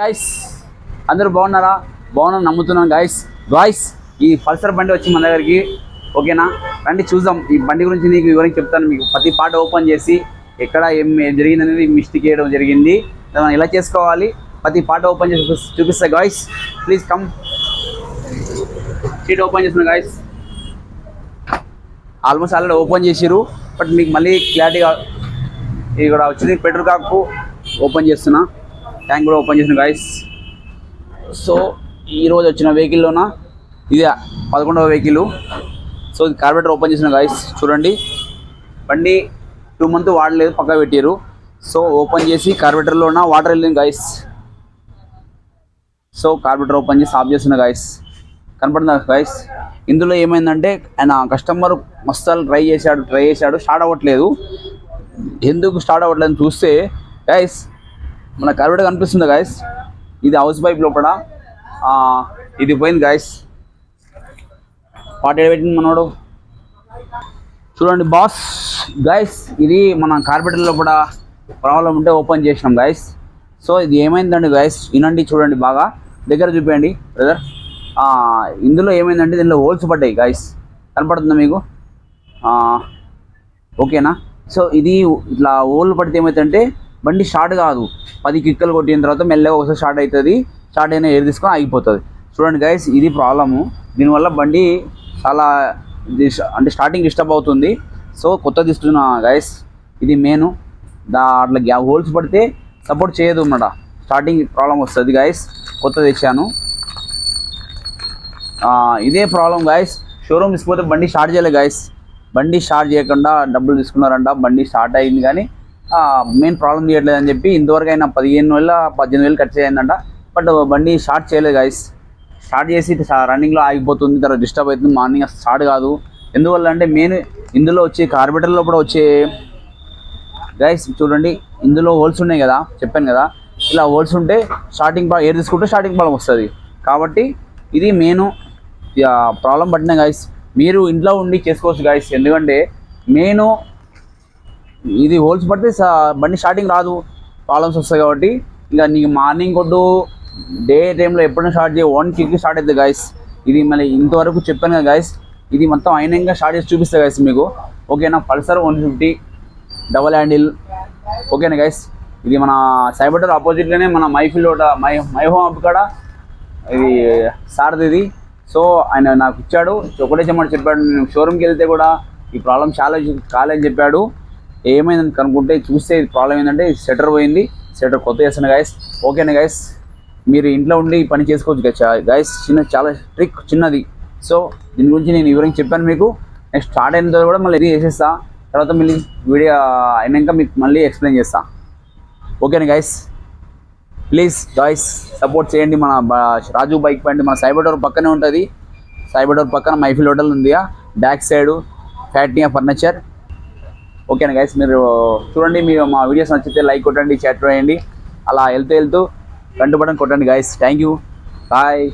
Guys అందరూ బాగున్నారా? బాగున్నాను నమ్ముతున్నాను గాయస్ గాయస్ ఈ పల్సర్ బండి వచ్చి మన దగ్గరికి ఓకేనా? రండి చూద్దాం. ఈ బండి గురించి నీకు వివరించి చెప్తాను. మీకు ప్రతి పాట ఓపెన్ చేసి ఎక్కడ ఏం జరిగింది అనేది మిస్టేక్ చేయడం జరిగింది. మనం ఎలా చేసుకోవాలి? ప్రతి పాట ఓపెన్ చేసి చూపిస్తా guys please come seat open చేస్తున్నా గాయస్ ఆల్మోస్ట్ ఆల్రెడీ ఓపెన్ చేసిరు బట్ మీకు మళ్ళీ క్లారిటీగా ఇది కూడా వచ్చింది. పెట్రోల్ కాకు ఓపెన్ చేస్తున్నా. ట్యాంక్ కూడా ఓపెన్ చేసిన గాయస్ సో ఈరోజు వచ్చిన వెహికల్లోన ఇది పదకొండవ వెహికల్ సో ఇది కార్బెటర్ ఓపెన్ చేసిన గాయస్ చూడండి. బండి టూ మంత్ వాడలేదు పక్క పెట్టారు సో ఓపెన్ చేసి కార్బెటర్లోన వాటర్ వెళ్ళింది గాయస్ సో కార్బెటర్ ఓపెన్ చేసి ఆఫ్ చేస్తున్న గాయస్ కనపడుతుంది గాయస్ ఇందులో ఏమైందంటే ఆయన కస్టమర్ మస్తు ట్రై చేశాడు ట్రై చేశాడు స్టార్ట్ అవ్వట్లేదు. ఎందుకు స్టార్ట్ అవ్వట్లేదు అని చూస్తే గాయస్ మన కార్బెటర్ కనిపిస్తుంది గాయస్ ఇది హౌస్ పైప్ లోపల. ఇది పోయింది గాయస్ పాట పెట్టింది మనోడు? చూడండి బాస్ గాయస్ ఇది మన కార్పెటర్ లోపల ప్రాబ్లం ఉంటే ఓపెన్ చేసినాం గాయస్ సో ఇది ఏమైందండి గాయస్ వినండి చూడండి బాగా. దగ్గర చూపించండి బ్రదర్ ఇందులో ఏమైందంటే దీనిలో హోల్స్ పడ్డాయి గాయస్ కనపడుతుందా మీకు? ఓకేనా? సో ఇది ఇట్లా హోల్ పడితే ఏమవుతుందంటే బండి స్టార్ట్ కాదు. పది కిక్కలు కొట్టిన తర్వాత మెల్లగా ఒకసారి స్టార్ట్ అవుతుంది. స్టార్ట్ అయినా ఎయిర్ తీసుకొని ఆగిపోతుంది. చూడండి గైస్ ఇది ప్రాబ్లము. దీనివల్ల బండి చాలా అంటే స్టార్టింగ్ డిస్టర్బ్ అవుతుంది. సో కొత్త తీసుకున్న గైస్ ఇది మెయిన్ దా అట్లా గ్యా హోల్స్ పడితే సపోర్ట్ చేయదు అన్నమాట. స్టార్టింగ్ ప్రాబ్లం వస్తుంది గైస్ కొత్త తెచ్చాను. ఇదే ప్రాబ్లం గాయస్ షోరూమ్ తీసుకుపోతే బండి స్టార్ట్ చేయలేదు గాయస్ బండి స్టార్ట్ చేయకుండా డబ్బులు తీసుకున్నారంట. బండి స్టార్ట్ అయింది కానీ మెయిన్ ప్రాబ్లం చేయట్లేదని అని చెప్పి ఇంతవరకు అయినా పదిహేను వేల పద్దెనిమిది వేలు ఖర్చు అయిందంట. బట్ బండి స్టార్ట్ చేయలేదు గాయస్ స్టార్ట్ చేసి రన్నింగ్లో ఆగిపోతుంది తర్వాత డిస్టర్బ్ అవుతుంది మార్నింగ్ స్టార్ట్ కాదు. ఎందువల్ల అంటే మెయిన్ ఇందులో వచ్చే కార్బెటర్లో కూడా వచ్చే గైస్ చూడండి ఇందులో హోల్స్ ఉన్నాయి కదా చెప్పాను కదా. ఇలా హోల్స్ ఉంటే స్టార్టింగ్ ఎయిర్ తీసుకుంటే స్టార్టింగ్ ప్రాబ్లం వస్తుంది. కాబట్టి ఇది మెయిన్ ప్రాబ్లం పట్టిన గైస్ మీరు ఇంట్లో ఉండి చేసుకోవచ్చు గాయస్ ఎందుకంటే మెయిన్ ఇది హోల్స్ పడితే బండి స్టార్టింగ్ రాదు. ప్రాబ్లమ్స్ వస్తాయి కాబట్టి ఇక నీకు మార్నింగ్ కొట్టు డే టైంలో ఎప్పుడైనా స్టార్ట్ చేయ. వన్ కిక్ స్టార్ట్ అవుతుంది గైస్ ఇది మళ్ళీ ఇంతవరకు చెప్పాను కదా గైస్ ఇది మొత్తం అయినాక స్టార్ట్ చేసి చూపిస్తా గైస్ మీకు. ఓకేనా Pulsar one fifty double handle ఓకేనా గైస్ ఇది మన సైబర్ ఆపోజిట్లోనే మన మైఫిల్ మై మై హోమ్ అప్ కాడ ఇది సార్ది ఇది. సో ఆయన నాకు ఇచ్చాడు. ఒకటే చెప్పమని చెప్పాడు నేను షోరూమ్కి వెళ్తే కూడా ఈ ప్రాబ్లం చాలా చూ- కాలేదని చెప్పాడు. ఏమైందని కనుక్కుంటే చూస్తే ప్రాబ్లం ఏంటంటే షటర్ పోయింది. షటర్ కొత్త చేస్తాను గైస్ ఓకేనా గైస్ మీరు ఇంట్లో ఉండి పని చేసుకోవచ్చు గైస్ చిన్న చాలా ట్రిక్ చిన్నది. సో దీని గురించి నేను వివరించి చెప్పాను మీకు. నెక్స్ట్ స్టార్ట్ అయిన తర్వాత కూడా మళ్ళీ ఇది చేసేస్తా. తర్వాత మళ్ళీ వీడియో అయినాక మీకు మళ్ళీ ఎక్స్ప్లెయిన్ చేస్తా. ఓకేనా గైస్ ప్లీజ్ గాయస్ సపోర్ట్ చేయండి మన రాజు బైక్ పాయింట్ మన సైబర్ డోర్ పక్కనే ఉంటుంది. సైబర్ డోర్ పక్కన మైఫిల్ హోటల్ ఉంది. బ్యాక్ సైడ్ ఫ్యాట్నియా ఫర్నిచర్ ఓకేనా గైస్ మీరు చూడండి మీరు మా వీడియోస్ నచ్చితే లైక్ కొట్టండి చాట్ చేయండి. అలా వెళ్తూ వెళ్తూ గంట బటన్ కొట్టండి గైస్ థ్యాంక్ యూ బాయ్